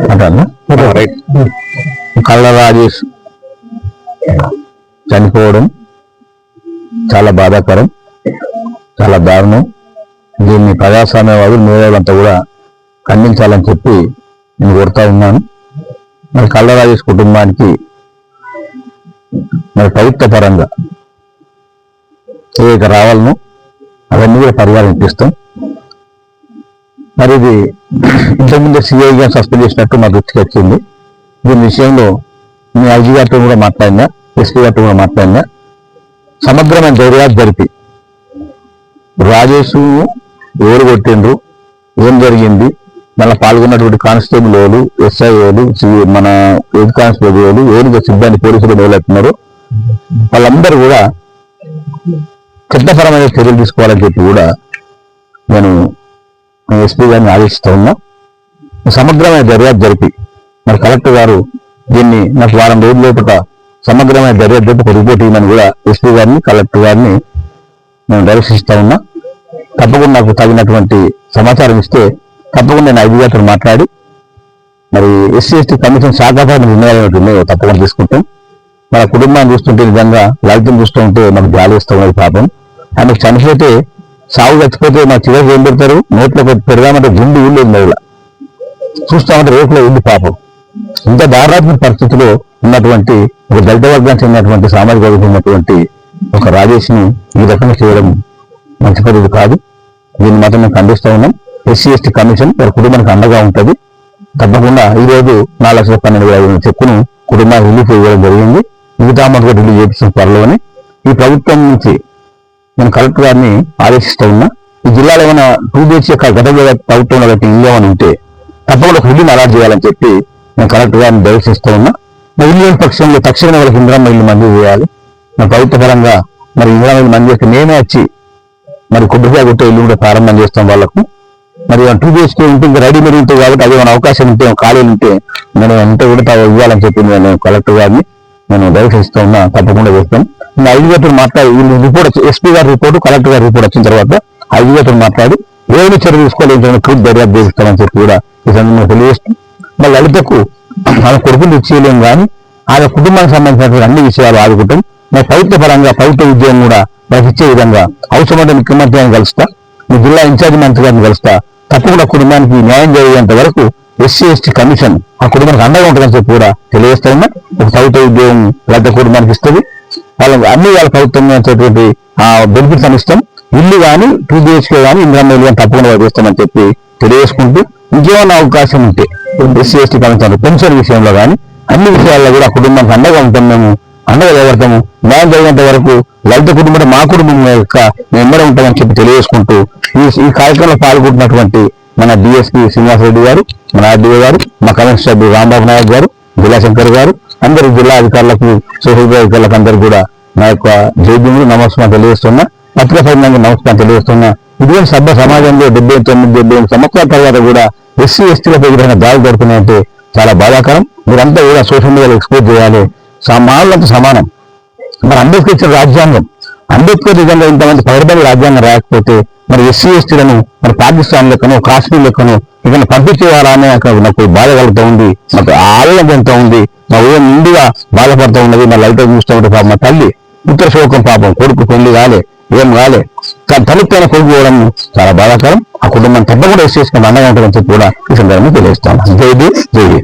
Right కళ్ళ రాజేష్ చనిపోవడం చాలా బాధాకరం చాలా దారుణం. దీన్ని ప్రజాస్వామ్యవాదులు మేధావులంతా కూడా ఖండించాలని చెప్పి నేను కోరుతా ఉన్నాను. మరి కళ్ళ రాజేష్ కుటుంబానికి మరి ప్రభుత్వ పరంగా ఏదైతే రావాలనో అవన్నీ కూడా పరిహారం ఇప్పిస్తాం. మరి ఇది ఇంతకుముందు గారు సస్పెండ్ చేసినట్టు మా గుర్తుకు వచ్చింది దీని విషయంలో మీ ఐజీ గారితో కూడా మాట్లాడినా ఎస్పీ గారితో కూడా మాట్లాడినా. సమగ్రమైన దర్యాప్తు జరిపి రాజేష్ ఎవరు కొట్టిండ్రు ఏం జరిగింది? మళ్ళీ పాల్గొన్నటువంటి కానిస్టేబుల్ వాళ్ళు ఎస్ఐ మన హెడ్ కానిస్టేబుల్ వాళ్ళు ఎవరు సిబ్బంది పోలీసులు మొదలెట్టున్నారు వాళ్ళందరూ కూడా చట్టపరమైన చర్యలు తీసుకోవాలని చెప్పి కూడా నేను ఎస్పీ గారిని ఆదేశిస్తూ ఉన్నాం. సమగ్రమైన దర్యాప్తు జరిపి మరి కలెక్టర్ గారు దీన్ని నాకు వారం రోజుల లోపల సమగ్రమైన దర్యాప్తు జరిపి రిపోర్ట్ ఇవ్వమని కూడా ఎస్పీ గారిని కలెక్టర్ గారిని మేము డైరెక్షన్ ఉన్నాం. తప్పకుండా నాకు తగినటువంటి సమాచారం ఇస్తే తప్పకుండా నేను ఐదు గారితో మాట్లాడి మరి ఎస్సీ ఎస్టీ కమిషన్ శాఖాపరమైన నిర్ణయాలు ఉన్నాయో తప్పకుండా తీసుకుంటాం. మన కుటుంబాన్ని చూస్తుంటే నిజంగా లలితం చూస్తూ ఉంటే మనకు జాలి ఇస్తూ ఉన్నది పాపం. ఆమెకు చనిపోతే సాగు చచ్చిపోతే మా చివరికి ఏం పెడతారు? నోట్లో పెడదామంటే గుండు ఊళ్ళు మహిళ. చూస్తామంటే రేపులో ఉంది పాపం. ఇంత దారుణాత్మక పరిస్థితిలో ఉన్నటువంటి ఒక దళిత వర్గానికి చెందినటువంటి సామాజిక వర్గం ఉన్నటువంటి ఒక రాజేష్ని ఈ రకంగా చేయడం మంచి పద్ధతి కాదు. దీన్ని మాత్రం మేము ఖండిస్తూ ఉన్నాం. ఎస్సీ ఎస్టీ కమిషన్ వారి కుటుంబానికి అండగా ఉంటుంది. తప్పకుండా ఈ రోజు నాలుగు లక్షల పన్నెండు వేల ఐదు చెక్కును కుటుంబానికి రిలీఫ్ ఇవ్వడం జరిగింది. మిగతా అమౌంట్ కూడా రిలీజ్ చేపిస్తున్న ఈ ప్రభుత్వం నుంచి నేను కలెక్టర్ గారిని ఆదేశిస్తూ ఉన్నా ఈ జిల్లాలో ఏమైనా టూ బిహెచ్కే గత ప్రభుత్వంలో గట్టి ఇల్లు ఏమైనా ఉంటే తప్పకుండా ఒక ఇల్లుని అలాట్ చేయాలని చెప్పి నేను కలెక్టర్ గారిని దయచేస్తూ ఉన్నా. మరి ఇల్లు పక్షంలో తక్షణమే వాళ్ళకి ఇందిరమ్మ ఇల్లు మంజూరు చేయాలి. మరి ప్రభుత్వ పరంగా మరి ఇందిరమ్మ ఇల్లు మంజూరు చేస్తే మేమే వచ్చి మరి కొబ్బరికాయ కొట్టే ఇల్లు కూడా ప్రారంభం చేస్తాం వాళ్ళకు. మరి టూ బిహెచ్కే ఉంటే ఇంకా రెడీమేడ్ ఉంటుంది కాబట్టి అది ఏమైనా అవకాశం ఉంటే ఖాళీలు ఉంటే నేను ఎంత కూడా ఇవ్వాలని చెప్పి నేను కలెక్టర్ గారిని నేను దయచేస్తూ ఉన్నా. తప్పకుండా చేస్తాను నేను ఐదు మాట్లాడి వీళ్ళు రిపోర్ట్ ఎస్పీ గారి రిపోర్ట్ కలెక్టర్ గారి రిపోర్ట్ వచ్చిన తర్వాత ఐదు మాట్లాడి ఏమైనా చర్య తీసుకోలేదు పూర్తి దర్యాప్తు చేస్తామని చెప్పి కూడా ఈ సందర్భంగా తెలియజేస్తూ మళ్ళీ లలితకు ఆమె కొడుకులు ఇచ్చేయలేం కానీ ఆయన కుటుంబానికి సంబంధించినటువంటి అన్ని విషయాలు ఆదుకుంటాం మరి ప్రభుత్వ పరంగా ప్రభుత్వ ఉద్యోగం కూడా మనకి ఇచ్చే విధంగా అవసరమైన ముఖ్యమంత్రి గారిని కలుస్తా మీ జిల్లా ఇన్ఛార్జి మంత్రి గారిని కలుస్తా తప్పకుండా కుటుంబానికి న్యాయం జరిగేంత వరకు ఎస్సీ ఎస్టీ కమిషన్ ఆ కుటుంబానికి అండగా ఉంటుందని చెప్పి కూడా తెలియజేస్తా ఉన్నా ఒక ప్రభుత్వ ఉద్యోగం లబ్ధ కుటుంబానికి ఇస్తుంది. వాళ్ళకి అన్ని వాళ్ళ ప్రభుత్వం అనేటువంటి ఆ బెనిఫిట్స్ అని ఇల్లు కానీ టూ బిహెచ్కే కానీ ఇంద్రమ్మ ఇల్లు కానీ తప్పకుండా చేస్తామని చెప్పి తెలియజేసుకుంటూ ఇంకేమైనా అవకాశం ఉంటే ఎస్సీ ఎస్టీ కమిషన్ పెన్షన్ విషయంలో కానీ అన్ని విషయాల్లో కూడా కుటుంబానికి అండగా ఉంటాం మేము అండగా నిలబడతాము. న్యాయం జరిగినంత వరకు లలిత కుటుంబం మా కుటుంబం యొక్క మెంబర్ ఉంటామని చెప్పి తెలియజేసుకుంటూ ఈ ఈ కార్యక్రమంలో పాల్గొంటున్నటువంటి మన డిఎస్పీ శ్రీనివాసరెడ్డి గారు మన ఆర్డీఓ గారు మా కమిషనర్ సభ్యులు రాంబాబు నాయక్ గారు జిల్లా శంకర్ గారు అందరి జిల్లా అధికారులకు సోషల్ అధికారులకు అందరూ కూడా నా యొక్క జైద్యములు నమస్కారం తెలియజేస్తున్నా. పత్రిక సంఘంగా నమస్కారం తెలియజేస్తున్నా. ఇదే సభ సమాజంలో డెబ్బై తొమ్మిది డెబ్బై ఎనిమిది సంవత్సరాల తర్వాత కూడా ఎస్సీ ఎస్టీలపై ఈ విధంగా దాడి జరుపుతున్నాయంటే చాలా బాధాకరం. మీరంతా కూడా సోషల్ మీడియాలో ఎక్స్పోజ్ చేయాలి. సమానులంతా సమానం. మరి అంబేద్కర్ ఇచ్చిన రాజ్యాంగం. అంబేద్కర్ నిజంగా ఇంతమంది పగడబడి రాజ్యాంగం రాకపోతే మరి ఎస్సీ ఎస్టీలను మరి పాకిస్తాన్ లెక్కను కాశ్మీర్ లెక్కను ఇక్కడ పంపించేవారా అనే నాకు బాధ కలుగుతూ ఉంది. నాకు ఆలయం ఎంత ఉంది. మా ఊరు నిండుగా బాధపడుతూ ఉన్నది మా లైట్ చూస్తూ పాపం మా తల్లి. పుత్ర శోకం పాపం కొడుకు పెళ్ళి కాలే ఏం కాలే. కానీ తల్లిపైన కొడుకు పోవడం చాలా బాధాకరం. ఆ కుటుంబం తప్పకుండా వేసేసుకుని ఎస్టీ అండగా ఉంటుందని చెప్పి కూడా ఈ సందర్భంగా తెలియజేస్తాను. జైది జైది